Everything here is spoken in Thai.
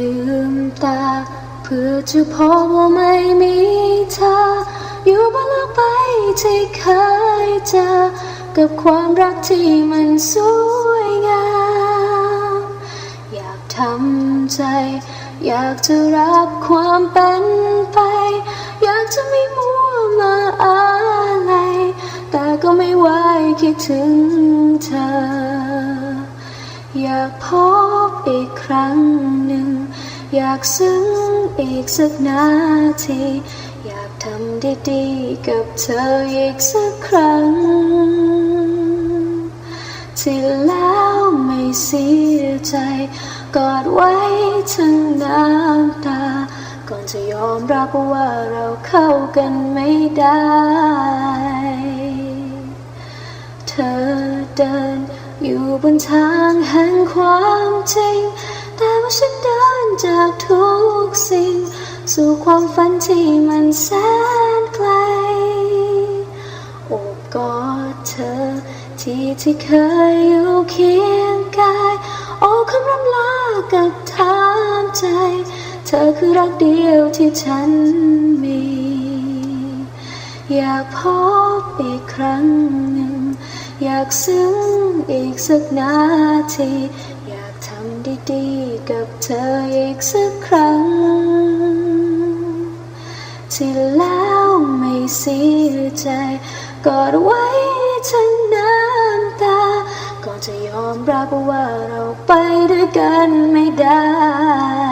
ลืมตา เพื่อจะพบว่าไม่มีเธอ อยู่บนโลกใบที่เคยเจอ กับความรักที่มันสวยงาม อยากทำใจ อยากจะรับความเป็นไป อยากจะไม่มัวมาอะไร แต่ก็ไม่ไหวคิดถึงเธอ อยากพบอีกครั้งหนึ่ง อยากซึ้งอีกสักนาที อยากทำดีๆกับเธออีกสักครั้ง ที่แล้วไม่เสียใจ กอดไว้ทั้งน้ำตา ก่อนจะยอมรับว่าเราเข้ากันไม่ได้ เธอเดิน อยู่บนทางแห่งความจริง แต่ว่าฉันเดินจากทุกสิ่ง สู่ความฝันที่มันแสนไกลโอบกอดเธอ ที่ที่เคยอยู่เคียงกาย โอ้คำรำลากับถามใจ เธอคือรักเดียวที่ฉันมี อยากพบอีกครั้งหนึ่ง อยากซึ้งอีกสักนาที อยากทำดีๆ กับเธออีกสักครั้ง ที่แล้วไม่เสียใจกอดไว้ทั้งน้ำตาก่อนจะยอมรับว่าเราไปด้วยกันไม่ได้